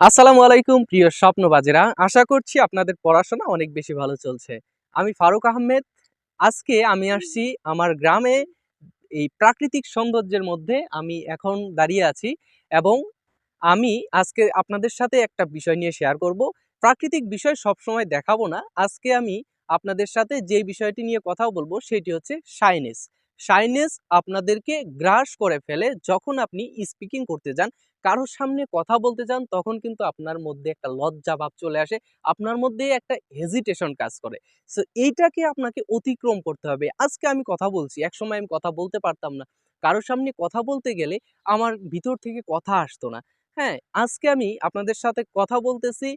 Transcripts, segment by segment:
আসসালামু আলাইকুম, প্রিয় স্বপ্নবাজেরা। আশা করছি আপনাদের পড়াশোনা অনেক বেশি ভালো চলছে। আমি ফারুক আহমেদ। আজকে আমি আসছি আমার গ্রামে এই প্রাকৃতিক সৌন্দর্যের মধ্যে আমি এখন দাঁড়িয়ে আছি এবং আমি আজকে আপনাদের সাথে একটা বিষয় নিয়ে শেয়ার করব। প্রাকৃতিক বিষয় সবসময় দেখাবো না। আজকে আমি আপনাদের সাথে যে বিষয়টি নিয়ে কথা বলব সেটি হচ্ছে শাইনেস শাইনেস আপনাদেরকে গ্রাস করে ফেলে যখন আপনি স্পিকিং করতে যান কারোর সামনে কথা বলতে যান, তখন কিন্তু আপনার মধ্যে একটা লজ্জা ভাব চলে আসে। আপনার মধ্যে একটা হেজিটেশন কাজ করে। সো এইটাকে আপনাকে অতিক্রম করতে হবে। আজকে আমি কথা বলছি, একসময় আমি কথা বলতে পারতাম না। কারোর সামনে কথা বলতে গেলে আমার ভিতর থেকে কথা আসতো না। হ্যাঁ আজকে আমি আপনাদের সাথে কথা বলতেছি,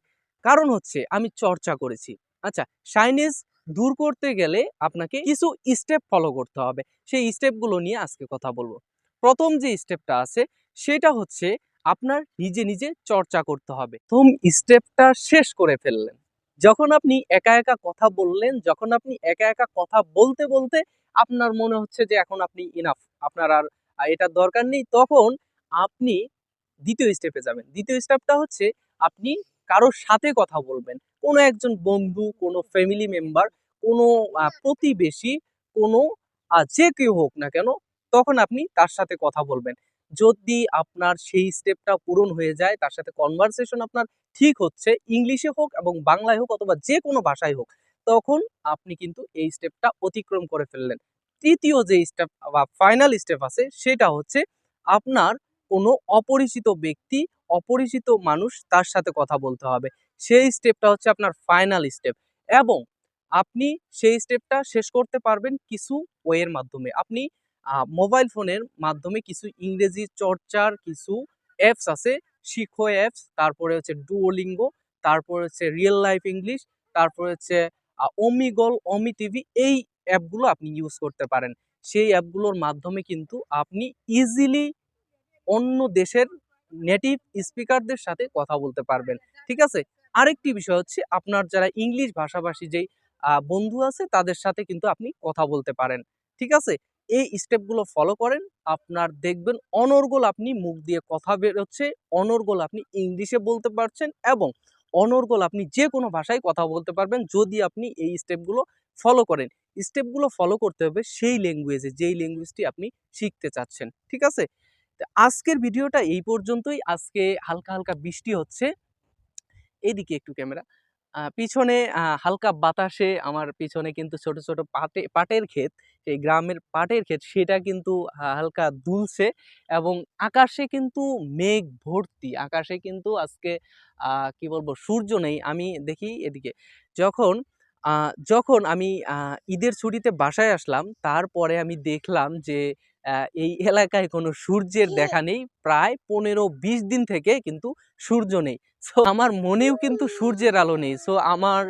কারণ হচ্ছে আমি চর্চা করেছি। আচ্ছা শাইনেস দূর করতে গেলে আপনাকে কিছু স্টেপ ফলো করতে হবে। সেই স্টেপগুলো নিয়ে আজকে কথা বলব। প্রথম যে স্টেপটা আছে, সেটা হচ্ছে আপনার নিজে নিজে চর্চা করতে হবে। প্রথম স্টেপটা শেষ করে ফেললেন। যখন আপনি একা একা কথা বললেন, যখন আপনি একা একা কথা বলতে বলতে আপনার মনে হচ্ছে যে এখন আপনি ইনাফ আপনার আর এটার দরকার নেই, তখন আপনি দ্বিতীয় স্টেপে যাবেন। দ্বিতীয় স্টেপটা হচ্ছে আপনি কারোর সাথে কথা বলবেন। কোনো একজন বন্ধু, কোনো ফ্যামিলি মেম্বার কোনো প্রতিবেশী, কোনো যে কেউ হোক না কেন, তখন আপনি তার সাথে কথা বলবেন। যদি আপনার সেই স্টেপটা পূরণ হয়ে যায়, তার সাথে কনভারসেশন আপনার ঠিক হচ্ছে, ইংলিশে হোক এবং বাংলায় হোক অথবা যে কোনো ভাষায় হোক, তখন আপনি কিন্তু এই স্টেপটা অতিক্রম করে ফেললেন। তৃতীয় যে স্টেপ বা ফাইনাল স্টেপ আছে, সেটা হচ্ছে আপনার কোনো অপরিচিত ব্যক্তি, অপরিচিত মানুষ তার সাথে কথা বলতে হবে। সেই স্টেপটা হচ্ছে আপনার ফাইনাল স্টেপ এবং আপনি সেই স্টেপটা শেষ করতে পারবেন কিছু ওয়ের মাধ্যমে। আপনি মোবাইল ফোনের মাধ্যমে কিছু ইংরেজি চর্চার কিছু অ্যাপস আছে, শিখো অ্যাপস তারপরে হচ্ছে ডুওলিঙ্গো তারপরে হচ্ছে রিয়েল লাইফ ইংলিশ তারপরে হচ্ছে অমিগল অমি টিভি এই অ্যাপগুলো আপনি ইউজ করতে পারেন। সেই অ্যাপগুলোর মাধ্যমে কিন্তু আপনি ইজিলি অন্য দেশের নেটিভ স্পিকারদের সাথে কথা বলতে পারবেন। ঠিক আছে? আরেকটি বিষয় হচ্ছে আপনার যারা ইংলিশ ভাষাভাষী যেই বন্ধু আছে তাদের সাথে কিন্তু আপনি কথা বলতে পারেন। ঠিক আছে? এই স্টেপগুলো ফলো করেন, আপনার দেখবেন অনর্গল আপনি মুখ দিয়ে কথা বেরোচ্ছে, অনর্গল আপনি ইংলিশে বলতে পারছেন এবং অনর্গল আপনি যে কোনো ভাষায় কথা বলতে পারবেন যদি আপনি এই স্টেপগুলো ফলো করেন। স্টেপগুলো ফলো করতে হবে সেই ল্যাঙ্গুয়েজে যেই ল্যাঙ্গুয়েজটি আপনি শিখতে চাচ্ছেন, ঠিক আছে? আজকের ভিডিওটা এই পর্যন্তই। আজকে হালকা হালকা বৃষ্টি হচ্ছে। এইদিকে একটু ক্যামেরা পিছনে হালকা বাতাসে, আমার পিছনে কিন্তু ছোট ছোট পাটে, পাটের ক্ষেত। সেই গ্রামের পাটের ক্ষেত, সেটা কিন্তু হালকা দুলছে এবং আকাশে কিন্তু মেঘ ভর্তি। আকাশে কিন্তু আজকে কি বলব, সূর্য নেই। আমি দেখি এদিকে, যখন যখন আমি ঈদের ছুটিতে বাসায় আসলাম তারপরে আমি দেখলাম যে এই এলাকায় কোনো সূর্যের দেখা নেই। প্রায় পনেরো বিশ দিন থেকে কিন্তু সূর্য নেই। সো আমার মনেও কিন্তু সূর্যের আলো নেই। সো আমার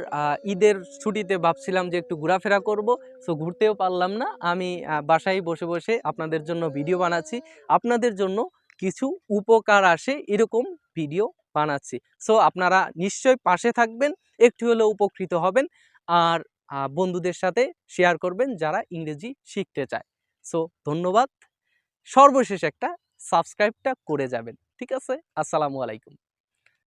ঈদের ছুটিতে ভাবছিলাম যে একটু ঘোরাফেরা করব। সো ঘুরতেও পারলাম না। আমি বাসায় বসে বসে আপনাদের জন্য ভিডিও বানাচ্ছি। আপনাদের জন্য কিছু উপকার আসে এরকম ভিডিও বানাচ্ছি। সো আপনারা নিশ্চয়ই পাশে থাকবেন। একটু হলেও উপকৃত হবেন। আর বন্ধুদের সাথে শেয়ার করবেন যারা ইংরেজি শিখতে চায়। সো ধন্যবাদ। সর্বশেষ একটা সাবস্ক্রাইবটা করে যাবেন, ঠিক আছে? আসসালামু আলাইকুম।